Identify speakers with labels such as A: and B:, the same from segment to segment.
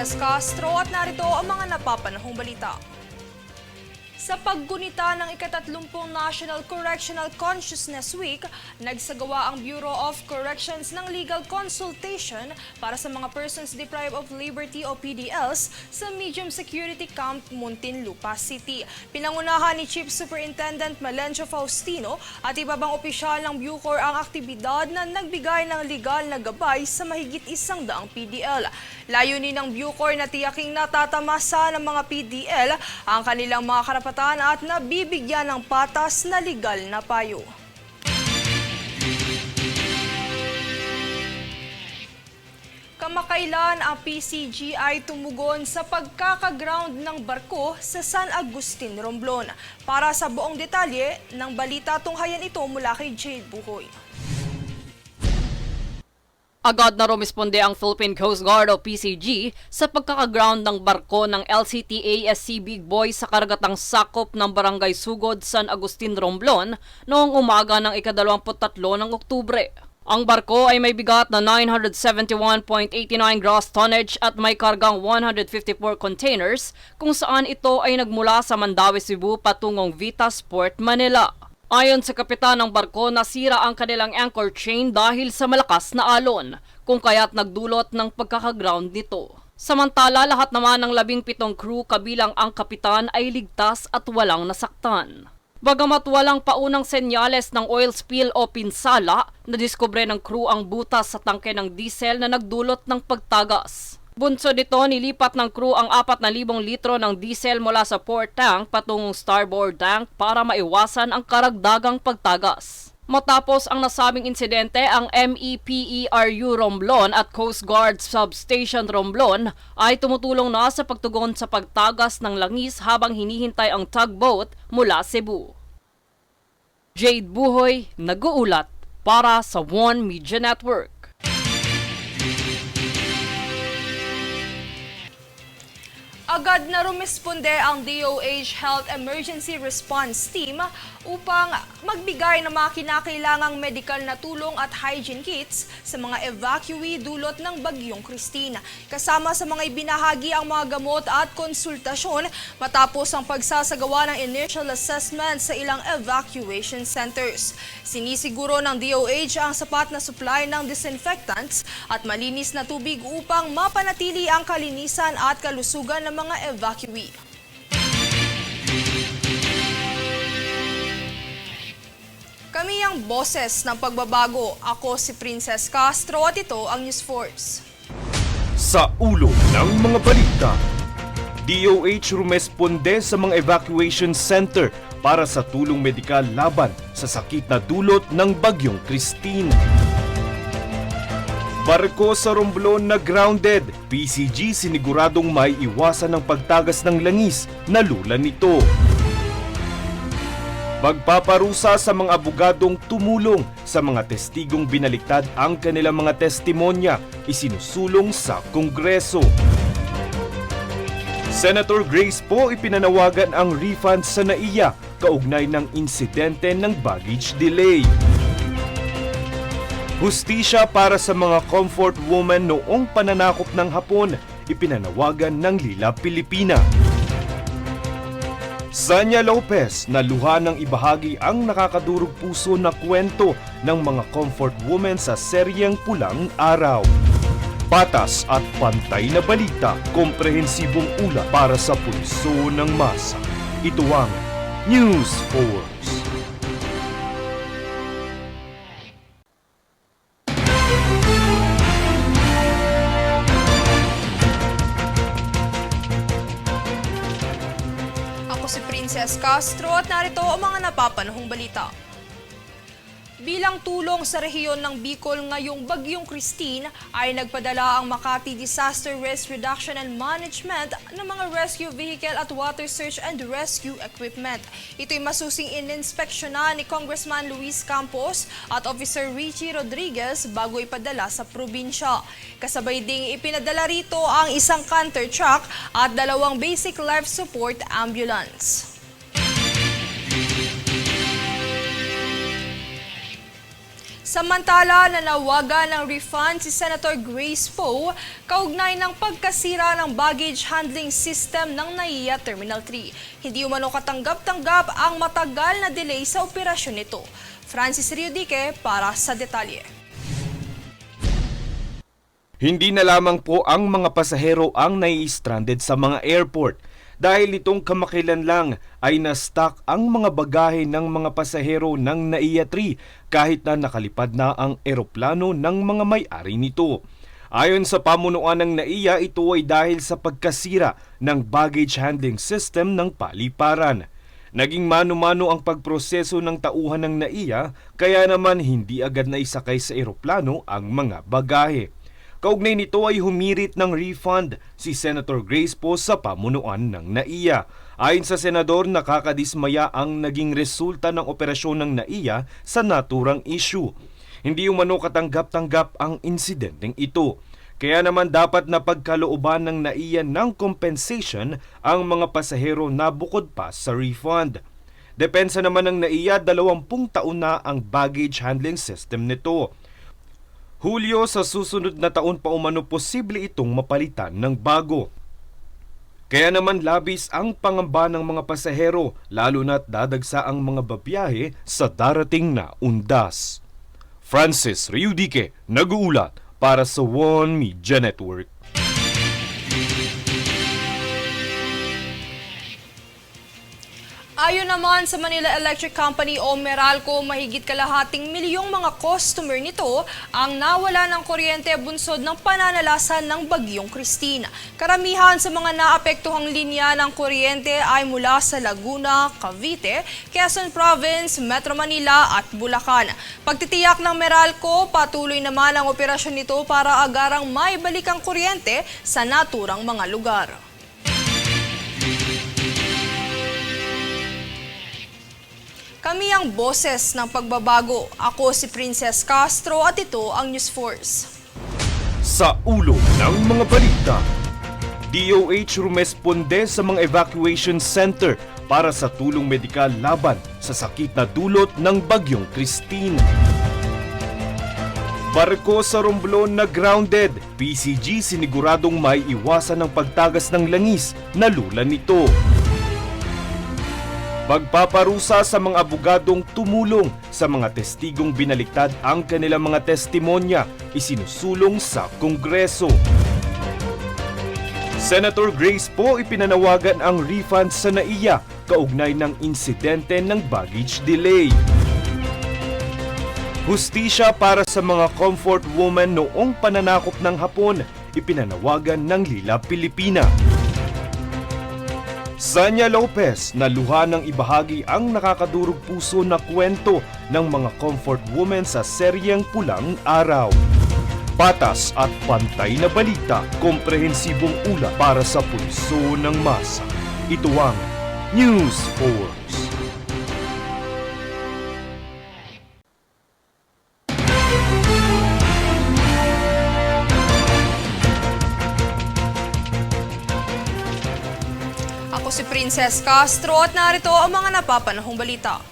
A: Princess Castro at narito ang mga napapanahong balita. Sa paggunita ng ikatatlumpong National Correctional Consciousness Week, nagsagawa ang Bureau of Corrections ng legal consultation para sa mga persons deprived of liberty o PDLs sa medium security camp Muntinlupa City. Pinangunahan ni Chief Superintendent Malencio Faustino at iba bang opisyal ng Bucor ang aktibidad na nagbigay ng legal na gabay sa mahigit isang daang PDL. Layunin ng Bucor na tiyaking natatamasa ng mga PDL ang kanilang mga karapatan at nabibigyan ng patas na legal na payo. Kamakailan ang PCG ay tumugon sa pagkakaground ng barko sa San Agustin, Romblon. Para sa buong detalye ng balita tunghayan ito mula kay Jade Buhoy.
B: Agad na rumisponde ang Philippine Coast Guard o PCG sa pagkakaground ng barko ng LCTA-SC Big Boy sa karagatang sakop ng Barangay Sugod, San Agustin, Romblon noong umaga ng ika-23 ng Oktubre. Ang barko ay may bigat na 971.89 gross tonnage at may kargang 154 containers kung saan ito ay nagmula sa Mandawi, Cebu patungong Vitas Port, Manila. Ayon sa kapitan ng barko, nasira ang kanilang anchor chain dahil sa malakas na alon, kung kaya't nagdulot ng pagkakaground nito. Samantala, lahat naman ng labing pitong crew kabilang ang kapitan ay ligtas at walang nasaktan. Bagamat walang paunang senyales ng oil spill o pinsala, nadiskubre ng crew ang butas sa tangke ng diesel na nagdulot ng pagtagas. Bunso nito, nilipat ng crew ang 4,000 litro ng diesel mula sa port tank patungong starboard tank para maiwasan ang karagdagang pagtagas. Matapos ang nasabing insidente, ang MEPERU Romblon at Coast Guard Substation Romblon ay tumutulong na sa pagtugon sa pagtagas ng langis habang hinihintay ang tugboat mula Cebu. Jade Buhoy, nag-uulat para sa One Media Network.
A: Agad na rumisponde ang DOH Health Emergency Response Team upang magbigay ng mga kinakailangang medical na tulong at hygiene kits sa mga evacuee dulot ng Bagyong Christine. Kasama sa mga ibinahagi ang mga gamot at konsultasyon matapos ang pagsasagawa ng initial assessment sa ilang evacuation centers. Sinisiguro ng DOH ang sapat na supply ng disinfectants at malinis na tubig upang mapanatili ang kalinisan at kalusugan ng mga evacuee. Kami ang boses ng pagbabago. Ako si Princess Castro at ito ang News Force.
C: Sa ulo ng mga balita, DOH rumesponde sa mga evacuation center para sa tulong medikal laban sa sakit na dulot ng Bagyong Christine. Barko sa Romblon na grounded, PCG siniguradong may iwasan ng pagtagas ng langis na lula nito. Magpaparusa sa mga abogadong tumulong sa mga testigong binaliktad ang kanilang mga testimonya isinusulong sa Kongreso. Senator Grace po ipinanawagan ang refund sa NAIA kaugnay ng insidente ng baggage delay. Hustisya para sa mga comfort woman noong pananakop ng Hapon, ipinanawagan ng Lila Pilipina. Sanya Lopez, naluha ng ibahagi ang nakakadurog puso na kwento ng mga comfort women sa seryeng Pulang Araw. Patas at pantay na balita, komprehensibong ula para sa pulso ng masa. Ito ang News
A: 4. Si Princess Castro at narito ang mga napapanahong balita. Bilang tulong sa rehiyon ng Bicol ngayong Bagyong Christine ay nagpadala ang Makati Disaster Risk Reduction and Management ng mga rescue vehicle at water search and rescue equipment. Ito'y masusing ininspeksyonan ni Congressman Luis Campos at Officer Richie Rodriguez bago ipadala sa probinsya. Kasabay ding ipinadala rito ang isang canter truck at dalawang basic life support ambulance. Samantala, nanawagan ng refund si Senator Grace Poe kaugnay ng pagkasira ng baggage handling system ng NAIA Terminal 3. Hindi umano katanggap-tanggap ang matagal na delay sa operasyon nito. Francis Riodique para sa detalye.
C: Hindi na lamang po ang mga pasahero ang nai-stranded sa mga airport dahil nitong kamakilan lang ay na-stuck ang mga bagahe ng mga pasahero ng NAIA 3 kahit na nakalipad na ang eroplano ng mga may-ari nito. Ayon sa pamunuan ng NAIA, ito ay dahil sa pagkasira ng baggage handling system ng paliparan. Naging mano-mano ang pagproseso ng tauhan ng NAIA kaya naman hindi agad na isakay sa eroplano ang mga bagahe. Kaugnay nito ay humirit ng refund si Senator Grace Poe sa pamunuan ng NAIA. Ayon sa senador, nakakadismaya ang naging resulta ng operasyon ng NAIA sa naturang issue. Hindi umano katanggap-tanggap ang insidenteng ito. Kaya naman dapat na pagkalooban ng NAIA ng compensation ang mga pasahero na bukod pa sa refund. Depensa naman ng NAIA, 20 taon na ang baggage handling system nito. Hulyo sa susunod na taon pa umano posible itong mapalitan ng bago. Kaya naman labis ang pangamba ng mga pasahero lalo na't dadagsa ang mga babiyahe sa darating na undas. Francis Riudique, nag-uulat para sa One Media Network.
A: Ayon naman sa Manila Electric Company o Meralco, mahigit kalahating milyong mga customer nito ang nawala ng kuryente bunsod ng pananalasan ng Bagyong Christine. Karamihan sa mga naapektuhang linya ng kuryente ay mula sa Laguna, Cavite, Quezon Province, Metro Manila at Bulacan. Pagtitiyak ng Meralco, patuloy naman ang operasyon nito para agarang maibalik ang kuryente sa naturang mga lugar. Kami ang boses ng pagbabago. Ako si Princess Castro at ito ang News Force.
C: Sa ulo ng mga balita, DOH rumesponde sa mga evacuation center para sa tulong medikal laban sa sakit na dulot ng Bagyong Christine. Barko sa Romblon na grounded, PCG siniguradong may iwasan ng pagtagas ng langis na lula nito. Pagpaparusa sa mga abogadong tumulong sa mga testigong binaliktad ang kanilang mga testimonya isinusulong sa Kongreso. Senator Grace po ipinanawagan ang refund sa NAIA kaugnay ng insidente ng baggage delay. Hustisya para sa mga comfort woman noong pananakop ng Hapon, ipinanawagan ng Lila Pilipina. Sanya Lopez na luha ng ibahagi ang nakakadurog puso na kwento ng mga comfort women sa seryeng Pulang Araw. Patas at pantay na balita, komprehensibong ulat para sa pulso ng masa. Ito ang News Force.
A: Princess Castro at narito ang mga napapanahong balita.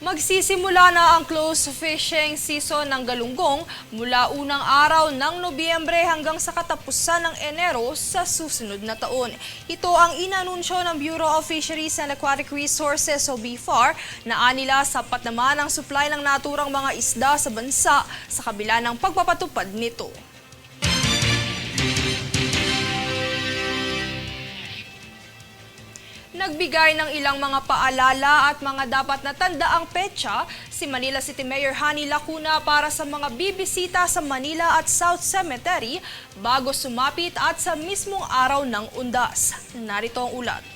A: Magsisimula na ang close fishing season ng galunggong mula unang araw ng Nobyembre hanggang sa katapusan ng Enero sa susunod na taon. Ito ang inanunsyo ng Bureau of Fisheries and Aquatic Resources o BFAR na anila sapat naman ang supply ng naturang mga isda sa bansa sa kabila ng pagpapatupad nito. Nagbigay ng ilang mga paalala at mga dapat na tandaang petsa si Manila City Mayor Hani Lacuna para sa mga bibisita sa Manila at South Cemetery bago sumapit at sa mismong araw ng undas. Narito ang ulat.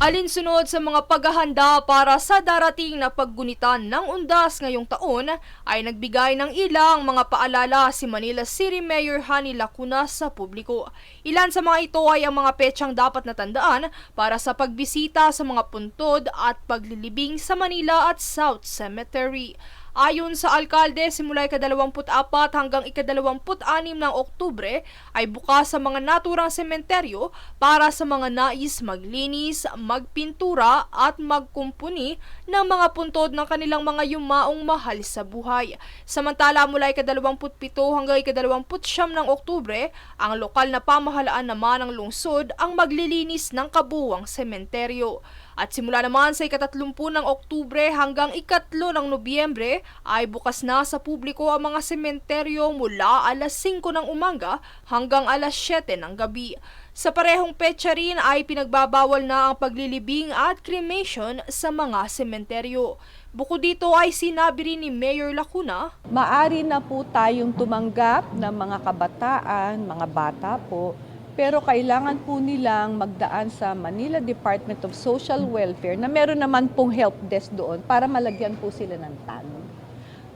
A: Alinsunod sa mga paghahanda para sa darating na paggunitan ng undas ngayong taon ay nagbigay ng ilang mga paalala si Manila City Mayor Hani Lacuna sa publiko. Ilan sa mga ito ay ang mga petsang dapat natandaan para sa pagbisita sa mga puntod at paglilibing sa Manila at South Cemetery. Ayon sa alkalde, simula ika-24 hanggang ika-26 ng Oktubre ay bukas sa mga naturang sementeryo para sa mga nais maglinis, magpintura at magkumpuni ng mga puntod ng kanilang mga yumaong mahal sa buhay. Samantala mula ika-27 hanggang ika-29 ng Oktubre, ang lokal na pamahalaan naman ng lungsod ang maglilinis ng kabuwang sementeryo. At simula naman sa ikatatlumpun ng Oktubre hanggang ikatlo ng Nobyembre ay bukas na sa publiko ang mga sementeryo mula alas 5 ng umaga hanggang alas 7 ng gabi. Sa parehong petsa rin ay pinagbabawal na ang paglilibing at cremation sa mga sementeryo. Bukod dito ay sinabi rin ni Mayor Lacuna
D: Maari na po tayong tumanggap ng mga kabataan, mga bata po, pero kailangan po nilang magdaan sa Manila Department of Social Welfare na meron naman pong help desk doon para malagyan po sila ng tanong.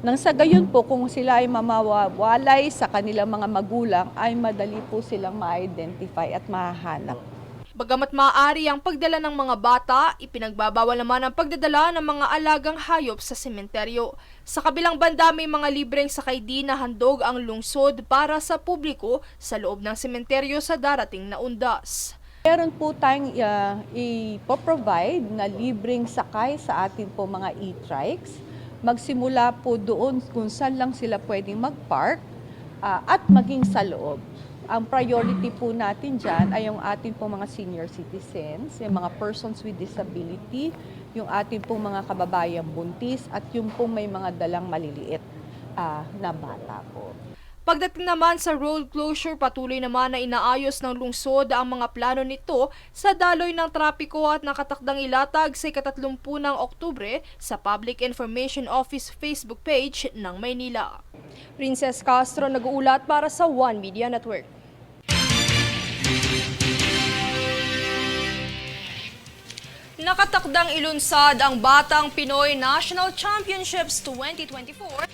D: Nang sa gayon po, kung sila ay mamawalay sa kanilang mga magulang, ay madali po silang ma-identify at mahahanap.
A: Bagamat maaari ang pagdala ng mga bata, ipinagbabawal naman ang pagdadala ng mga alagang hayop sa sementeryo. Sa kabilang banda may mga libreng sakay din na handog ang lungsod para sa publiko sa loob ng sementeryo sa darating na undas.
D: Meron po tayong uh, ipoprovide na libreng sakay sa ating po mga e-trikes. Magsimula po doon kung saan lang sila pwedeng mag-park ah, at maging sa loob. Ang priority po natin dyan ay yung ating pong mga senior citizens, yung mga persons with disability, yung ating pong mga kababayang buntis at yung pong may mga dalang maliliit ah, na bata po.
A: Pagdating naman sa road closure, patuloy naman na inaayos ng lungsod ang mga plano nito sa daloy ng trapiko at nakatakdang ilatag sa ikatatlumpু ng Oktubre sa Public Information Office Facebook page ng Maynila. Princess Castro nag-uulat para sa One Media Network. Nakatakdang ilunsad ang Batang Pinoy National Championships 2024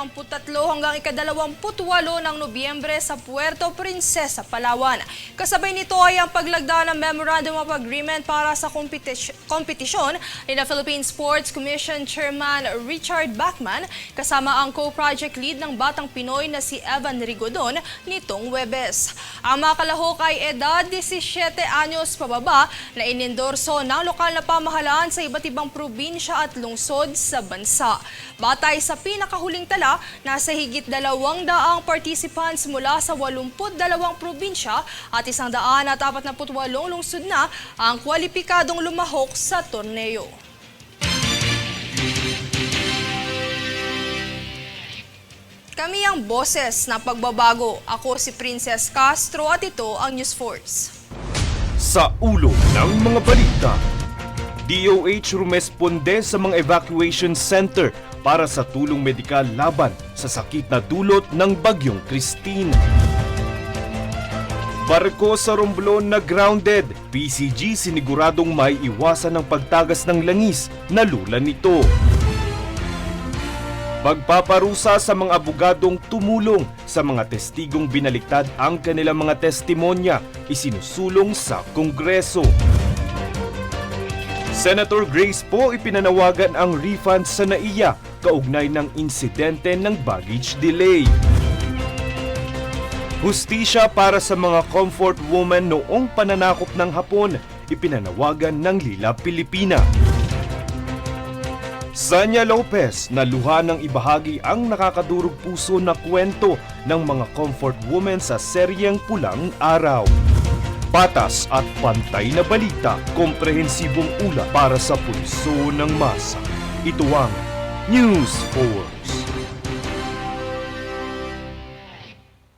A: sa ika-23 hanggang ika-28 ng Nobyembre sa Puerto Princesa, Palawan. Kasabay nito ay ang paglagda ng Memorandum of Agreement para sa kompetis- kompetisyon ni na Philippine Sports Commission Chairman Richard Bachman kasama ang co-project lead ng Batang Pinoy na si Evan Rigodon nitong Webes. Ang mga kalahok ay edad 17 anyos pababa na inendorso ng lokal na pamahalaan sa iba't ibang probinsya at lungsod sa bansa. Batay sa pinakahuling tala, nasa higit dalawang daang participants mula sa 82 probinsya at isang daan at 48 lungsod na ang kwalipikadong lumahok sa torneo. Kami ang boses ng pagbabago. Ako si Princess Castro at ito ang News Force.
C: Sa ulo ng mga balita, DOH rumesponde sa mga evacuation center para sa tulong medikal laban sa sakit na dulot ng bagyong Christine. Barko sa Romblon na grounded, PCG siniguradong may iwasan ng pagtagas ng langis na lula nito. Pagpaparusa sa mga abogadong tumulong sa mga testigong binaliktad ang kanilang mga testimonya isinusulong sa Kongreso. Senator Grace po ipinanawagan ang refund sa NAIA kaugnay ng insidente ng baggage delay. Hustisya para sa mga comfort woman noong pananakop ng Hapon, ipinanawagan ng Lila Pilipina. Sanya Lopez na luha ng ibahagi ang nakakadurog puso na kwento ng mga comfort women sa seryeng Pulang Araw. Patas at pantay na balita, komprehensibong ula para sa pulso ng masa. Ito ang News Force.